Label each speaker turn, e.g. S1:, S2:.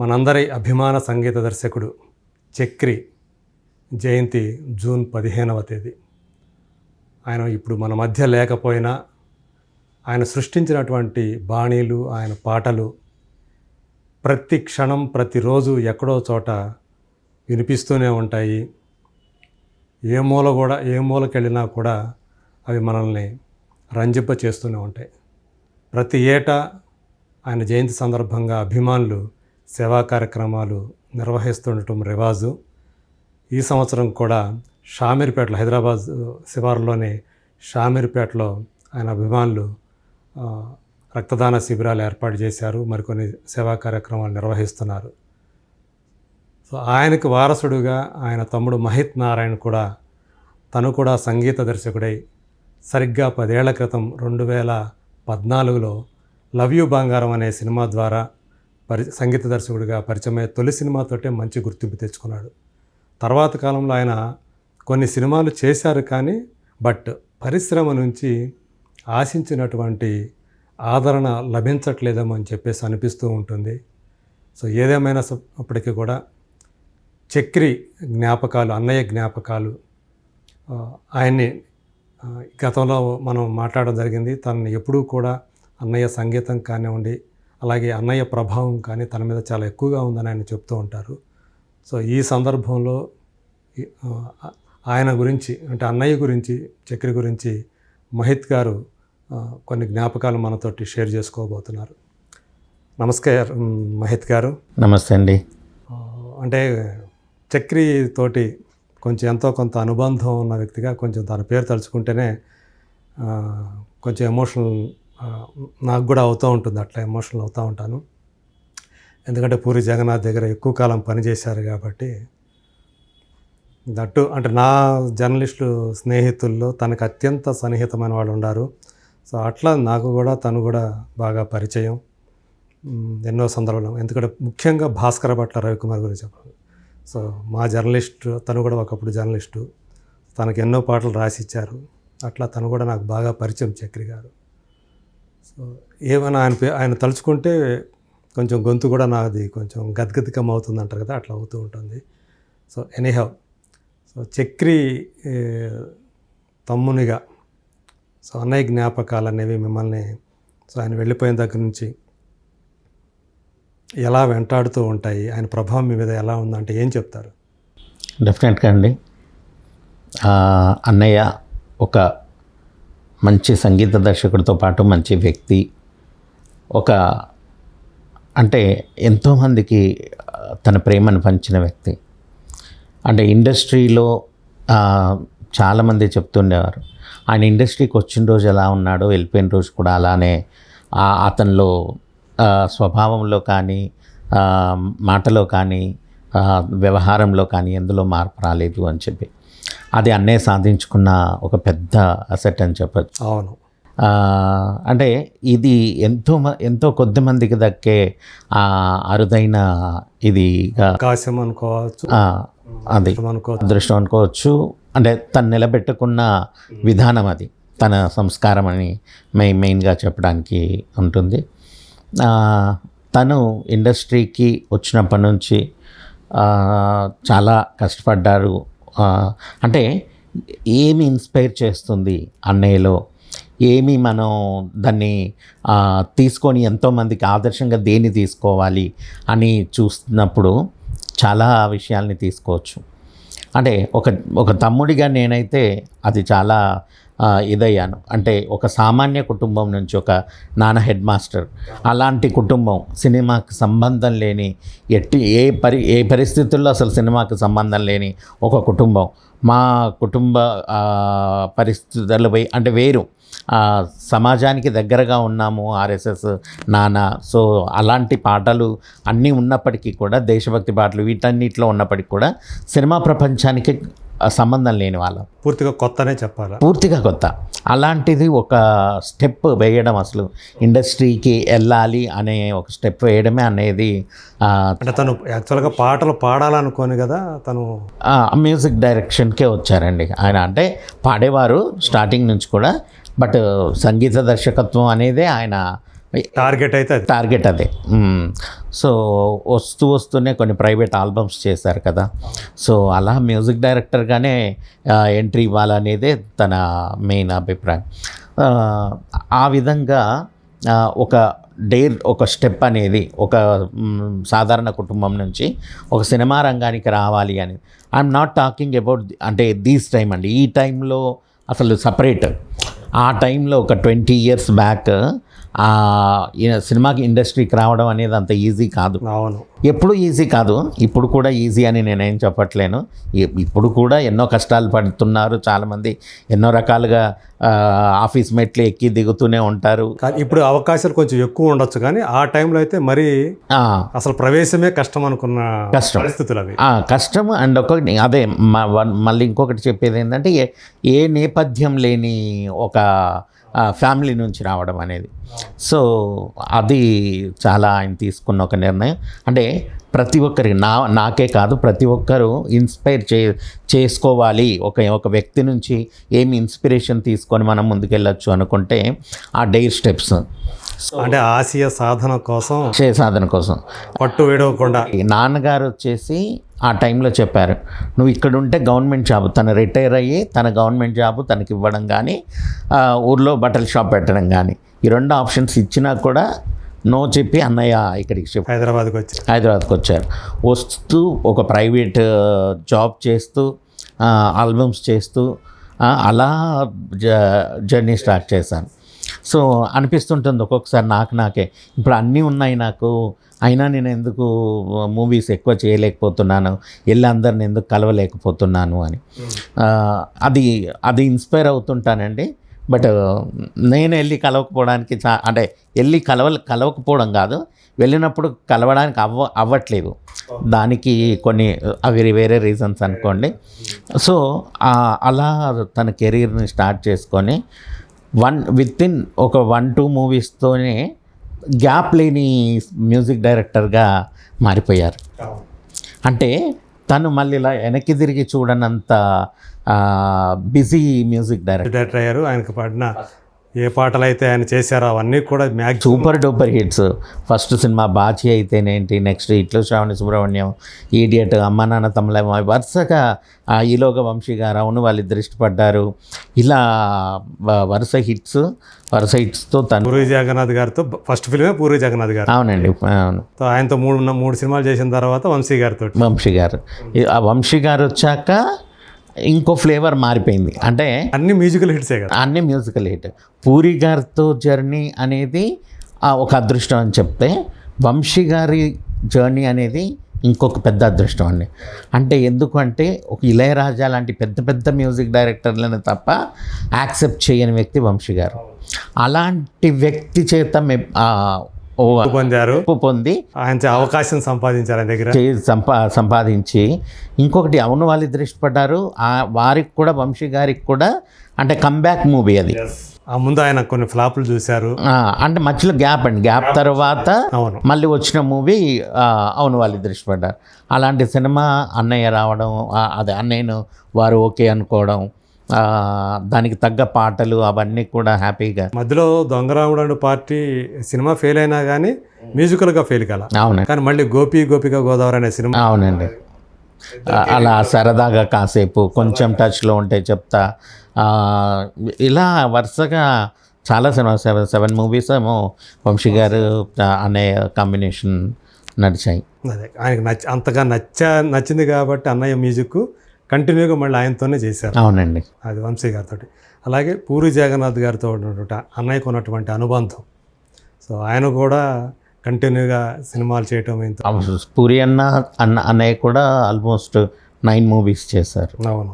S1: మనందరి అభిమాన సంగీత దర్శకుడు చక్రి జయంతి జూన్ పదిహేనవ తేదీ. ఆయన ఇప్పుడు మన మధ్య లేకపోయినా ఆయన సృష్టించినటువంటి బాణీలు ఆయన పాటలు ప్రతి క్షణం ప్రతిరోజు ఎక్కడో చోట వినిపిస్తూనే ఉంటాయి. ఏ మూల కూడా ఏ మూలకి వెళ్ళినా కూడా అవి మనల్ని రంజింప చేస్తూనే ఉంటాయి. ప్రతి ఏటా ఆయన జయంతి సందర్భంగా అభిమానులు సేవా కార్యక్రమాలు నిర్వహిస్తుండటం రివాజు. ఈ సంవత్సరం కూడా షామీర్పేటలో హైదరాబాద్ శివారులోని షామీర్పేటలో ఆయన అభిమానులు రక్తదాన శిబిరాలు ఏర్పాటు చేశారు మరికొన్ని సేవా కార్యక్రమాలు నిర్వహిస్తున్నారు. సో ఆయనకు వారసుడుగా ఆయన తమ్ముడు మహిత్ నారాయణ కూడా తను కూడా సంగీత దర్శకుడై సరిగ్గా పదేళ్ళ క్రితం రెండు వేల పద్నాలుగులో లవ్ యూ బంగారం అనే సినిమా ద్వారా పరి సంగీత దర్శకుడిగా పరిచయమయ్యే తొలి సినిమాతోటే మంచి గుర్తింపు తెచ్చుకున్నాడు. తర్వాత కాలంలో ఆయన కొన్ని సినిమాలు చేశారు కానీ బట్ పరిశ్రమ నుంచి ఆశించినటువంటి ఆదరణ లభించట్లేదేమో అని చెప్పేసి అనిపిస్తూ ఉంటుంది. సో ఏదేమైనా అప్పటికీ కూడా చక్రి జ్ఞాపకాలు అన్నయ్య జ్ఞాపకాలు ఆయన్ని గతంలో మనం మాట్లాడడం జరిగింది. తనని ఎప్పుడూ కూడా అన్నయ్య సంగీతం కానివ్వండి అలాగే అన్నయ్య ప్రభావం కానీ తన మీద చాలా ఎక్కువగా ఉందని ఆయన చెప్తూ ఉంటారు. సో ఈ సందర్భంలో ఆయన గురించి అంటే అన్నయ్య గురించి చక్రి గురించి మహిత్ గారు కొన్ని జ్ఞాపకాలు మనతోటి షేర్ చేసుకోబోతున్నారు. నమస్కారం మహిత్ గారు.
S2: నమస్తే అండి.
S1: అంటే చక్రి తోటి కొంచెం ఎంతో కొంత అనుబంధం ఉన్న వ్యక్తిగా కొంచెం తన పేరు తలుచుకుంటేనే కొంచెం ఎమోషనల్ నాకు కూడా అవుతూ ఉంటుంది అట్లా ఎమోషనల్ అవుతూ ఉంటాను. ఎందుకంటే పూరి జగన్నాథ్ దగ్గర ఎక్కువ కాలం పనిచేశారు కాబట్టి దట్టు అంటే నా జర్నలిస్టు స్నేహితుల్లో తనకు అత్యంత సన్నిహితమైన వాళ్ళు ఉన్నారు. సో అట్లా నాకు కూడా తను కూడా బాగా పరిచయం. ఎన్నో సందర్భాలు ఎందుకంటే ముఖ్యంగా భాస్కర భట్ల రవికుమార్ గురించి చెప్పాలి. సో మా జర్నలిస్ట్ తను కూడా ఒకప్పుడు జర్నలిస్టు. తనకు ఎన్నో పాటలు రాసిచ్చారు. అట్లా తను కూడా నాకు బాగా పరిచయం చక్రి గారు. సో ఏమైనా ఆయన పే- ఆయన తలుచుకుంటే కొంచెం గొంతు కూడా నాది కొంచెం గద్గదికం అవుతుంది అంటారు కదా అట్లా అవుతూ ఉంటుంది. సో ఎనీహౌ సో చక్రి తమ్మునిగా సో అన్నయ్య జ్ఞాపకాలు అనేవి మిమ్మల్ని సో ఆయన వెళ్ళిపోయిన దగ్గర నుంచి ఎలా వెంటాడుతూ ఉంటాయి ఆయన ప్రభావం మీ మీద ఎలా ఉందంటే ఏం చెప్తారు?
S2: డెఫినెట్గా అండి. అన్నయ్య ఒక మంచి సంగీత దర్శకుడితో పాటు మంచి వ్యక్తి. ఒక అంటే ఎంతోమందికి తన ప్రేమను పంచిన వ్యక్తి. అంటే ఇండస్ట్రీలో చాలామంది చెప్తుండేవారు ఆయన ఇండస్ట్రీకి వచ్చిన రోజు ఎలా ఉన్నాడో వెళ్ళిపోయిన రోజు కూడా అలానే అతనిలో స్వభావంలో కానీ మాటలో కానీ వ్యవహారంలో కానీ ఎందులో మార్పు రాలేదు అని చెప్పి. అది అన్నే సాధించుకున్న ఒక పెద్ద అసెట్ అని చెప్పచ్చు.
S1: అవును.
S2: అంటే ఇది ఎంతో ఎంతో కొద్ది మందికి దక్కే అరుదైన ఇది
S1: అవకాశం అనుకోవచ్చు
S2: అది అదృష్టం అనుకోవచ్చు. అంటే తను నిలబెట్టుకున్న విధానం అది తన సంస్కారం అని మెయిన్ మెయిన్గా చెప్పడానికి ఉంటుంది. తను ఇండస్ట్రీకి వచ్చినప్పటి నుంచి చాలా కష్టపడ్డారు. అంటే ఏమి ఇన్స్పైర్ చేస్తుంది అన్నయ్యలో? ఏమి మనం దాన్ని తీసుకొని ఎంతోమందికి ఆదర్శంగా దేన్ని తీసుకోవాలి అని చూస్తున్నప్పుడు చాలా విషయాల్ని తీసుకోవచ్చు. అంటే ఒక ఒక తమ్ముడిగా నేనైతే అది చాలా ఇదయ్యాను. అంటే ఒక సామాన్య కుటుంబం నుంచి ఒక నాన్న హెడ్ మాస్టర్. అలాంటి కుటుంబం సినిమాకి సంబంధం లేని ఎట్టి ఏ పరి ఏ పరిస్థితుల్లో అసలు సినిమాకి సంబంధం లేని ఒక కుటుంబం. మా కుటుంబ పరిస్థితులపై పరిస్థితులు అంటే వేరు. సమాజానికి దగ్గరగా ఉన్నాము ఆర్ఎస్ఎస్ నాన్న. సో అలాంటి పాటలు అన్నీ ఉన్నప్పటికీ కూడా దేశభక్తి పాటలు వీటన్నిటిలో ఉన్నప్పటికీ కూడా సినిమా ప్రపంచానికి సంబంధం లేని వాళ్ళం.
S1: పూర్తిగా కొత్తనే చెప్పాలా?
S2: పూర్తిగా కొత్త. అలాంటిది ఒక స్టెప్ వేయడం అసలు. ఇండస్ట్రీకి వెళ్ళాలి అనే ఒక స్టెప్ వేయడమే అనేది
S1: అంటే తను యాక్చువల్గా పాటలు పాడాలనుకోని కదా తను.
S2: మ్యూజిక్ డైరెక్షన్కే వచ్చారండి. ఆయన అంటే పాడేవారు స్టార్టింగ్ నుంచి కూడా బట్ సంగీత దర్శకత్వం అనేదే ఆయన
S1: టార్గెట్ అయితే
S2: టార్గెట్ అదే. సో వస్తూ వస్తూనే కొన్ని ప్రైవేట్ ఆల్బమ్స్ చేశారు కదా. సో అలా మ్యూజిక్ డైరెక్టర్గానే ఎంట్రీ ఇవ్వాలనేదే తన మెయిన్ అభిప్రాయం. ఆ, విధంగా ఒక డేర్ ఒక స్టెప్ అనేది ఒక సాధారణ కుటుంబం నుంచి ఒక సినిమా రంగానికి రావాలి అని. ఐఎమ్ నాట్ టాకింగ్ అబౌట్ అంటే దీస్ టైం అండి. ఈ టైంలో అసలు సపరేట్ ఆ టైంలో ఒక ట్వంటీ ఇయర్స్ బ్యాక్ సినిమాకి ఇండస్ట్రీకి రావడం అనేది అంత ఈజీ కాదు.
S1: అవును.
S2: ఎప్పుడు ఈజీ కాదు. ఇప్పుడు కూడా ఈజీ అని నేనేం చెప్పట్లేను. ఇప్పుడు కూడా ఎన్నో కష్టాలు పడుతున్నారు. చాలామంది ఎన్నో రకాలుగా ఆఫీస్ మెట్లు ఎక్కి దిగుతూనే ఉంటారు.
S1: ఇప్పుడు అవకాశాలు కొంచెం ఎక్కువ ఉండొచ్చు కానీ ఆ టైంలో అయితే మరి అసలు ప్రవేశమే కష్టం అనుకున్న
S2: కష్టం.
S1: పరిస్థితులు అవి.
S2: కష్టం అండ్ ఒకటి అదే మళ్ళీ ఇంకొకటి చెప్పేది ఏంటంటే ఏ నేపథ్యం లేని ఒక ఫ్యామిలీ నుంచి రావడం అనేది. సో అది చాలా ఆయన తీసుకున్న ఒక నిర్ణయం. అంటే ప్రతి ఒక్కరికి నా నాకే కాదు ప్రతి ఒక్కరూ ఇన్స్పైర్ చే చేసుకోవాలి. ఒక ఒక వ్యక్తి నుంచి ఏమి ఇన్స్పిరేషన్ తీసుకొని మనం ముందుకెళ్ళచ్చు అనుకుంటే ఆ డైర్ స్టెప్స్.
S1: అంటే ఆశయ సాధన కోసం
S2: చే సాధన కోసం.
S1: పట్టు వేడవకుండా.
S2: నాన్నగారు వచ్చేసి ఆ టైంలో చెప్పారు నువ్వు ఇక్కడ ఉంటే గవర్నమెంట్ జాబ్ తను రిటైర్ అయ్యి తన గవర్నమెంట్ జాబ్ తనకి ఇవ్వడం కానీ ఊర్లో బట్టల షాప్ పెట్టడం కానీ ఈ రెండు ఆప్షన్స్ ఇచ్చినా కూడా నో చెప్పి అన్నయ్య ఇక్కడికి షిఫ్ట్
S1: హైదరాబాద్కి వచ్చి
S2: హైదరాబాద్కి వచ్చారు. వస్తూ ఒక ప్రైవేట్ జాబ్ చేస్తూ ఆల్బమ్స్ చేస్తూ అలా జ జర్నీ స్టార్ట్ చేశాను. సో అనిపిస్తుంటుంది ఒక్కొక్కసారి నాకు నాకే. ఇప్పుడు అన్నీ ఉన్నాయి నాకు. అయినా నేను ఎందుకు మూవీస్ ఎక్కువ చేయలేకపోతున్నాను? వెళ్ళి అందరిని ఎందుకు కలవలేకపోతున్నాను అని. అది అది ఇన్స్పైర్ అవుతుంటానండి. బట్ నేను వెళ్ళి కలవకపోవడానికి చా అంటే వెళ్ళి కలవ కలవకపోవడం కాదు. వెళ్ళినప్పుడు కలవడానికి అవ్వ అవ్వట్లేదు. దానికి కొన్ని అవి వేరే రీజన్స్ అనుకోండి. సో అలా తన కెరీర్ని స్టార్ట్ చేసుకొని వన్ విత్ ఇన్ ఒక వన్ టూ మూవీస్తోనే గ్యాప్ లేని మ్యూజిక్ డైరెక్టర్గా మారిపోయారు. అంటే తను మళ్ళీ ఇలా వెనక్కి తిరిగి చూడనంత బిజీ మ్యూజిక్ డైరెక్టర్.
S1: డైరెక్టర్ అయ్యారు. ఆయనకు పాడిన ఏ పాటలు అయితే ఆయన చేశారో అవన్నీ కూడా maximum
S2: super duper hits. First cinema Bachi అయితేనేంటి నెక్స్ట్ ఇట్లు శ్రావణి సుబ్రహ్మణ్యం ఈడియట్ అమ్మ నాన్న తమ్ముల వరుసగా ఆ ఈలోక వంశీ గారు అవును వాళ్ళిద్దరు ఇష్టపడ్డారు. ఇలా వరుస హిట్స్ వరుస హిట్స్తో తను
S1: పూరి జగన్నాథ్ గారితో ఫస్ట్ ఫిల్మే పూరి జగన్నాథ్ గారు.
S2: అవునండి అవును.
S1: ఆయనతో మూడు మూడు సినిమాలు చేసిన తర్వాత వంశీ గారితో
S2: వంశీ గారు. ఆ వంశీ గారు వచ్చాక ఇంకో ఫ్లేవర్ మారిపోయింది. అంటే
S1: అన్ని మ్యూజికల్ హిట్సే కదా.
S2: అన్ని మ్యూజికల్ హిట్ పూరి గారితో జర్నీ అనేది ఒక అదృష్టం అని చెప్తే వంశీ గారి జర్నీ అనేది ఇంకొక పెద్ద అదృష్టం అండి. అంటే ఎందుకు అంటే ఒక ఇళయరాజా లాంటి పెద్ద పెద్ద మ్యూజిక్ డైరెక్టర్లను తప్ప యాక్సెప్ట్ చేయని వ్యక్తి వంశీ గారు. అలాంటి వ్యక్తి చేత
S1: పొందారు
S2: పొంది
S1: ఆయన అవకాశం సంపాదించారు ఆయన దగ్గర
S2: సంపా సంపాదించి ఇంకొకటి అవును వాళ్ళు ఆ వారికి కూడా వంశీ గారికి కూడా అంటే కంబ్యాక్ మూవీ అది.
S1: ఆ ముందు ఆయన కొన్ని ఫ్లాపులు చూశారు.
S2: అంటే మధ్యలో గ్యాప్ అండి. గ్యాప్ తర్వాత
S1: అవును.
S2: మళ్ళీ వచ్చిన మూవీ అవును వాళ్ళు ఇద్దరు ఇష్టపడ్డారు. అలాంటి సినిమా అన్నయ్య రావడం అదే అన్నయ్యను వారు ఓకే అనుకోవడం దానికి తగ్గ పాటలు అవన్నీ కూడా హ్యాపీగా.
S1: మధ్యలో దొంగరాముడు పార్టీ సినిమా ఫెయిల్ అయినా కానీ మ్యూజికల్గా ఫెయిల్ కల.
S2: అవునండి
S1: కానీ మళ్ళీ గోపి గోపిక గోదావరి అనే సినిమా
S2: అవునండి. అలా సరదాగా కాసేపు కొంచెం టచ్లో ఉంటే చెప్తా. ఇలా వరుసగా చాలా సినిమా సెవెన్ సెవెన్ మూవీస్ ఏమో వంశీ గారు అనే కాంబినేషన్ నడిచాయి.
S1: అదే ఆయనకు నచ్చ అంతగా నచ్చ నచ్చింది కాబట్టి అన్నయ్య మ్యూజిక్ కంటిన్యూగా మళ్ళీ ఆయనతోనే చేశారు.
S2: అవునండి.
S1: అది వంశీ గారితో అలాగే పూరి జగన్నాథ్ గారితో ఉన్నటువంటి అన్నయ్యకు ఉన్నటువంటి అనుబంధం. సో ఆయన కూడా కంటిన్యూగా సినిమాలు చేయటం
S2: పూరి అన్న అన్న అన్నయ్య కూడా ఆల్మోస్ట్ నైన్ మూవీస్ చేశారు.
S1: అవును.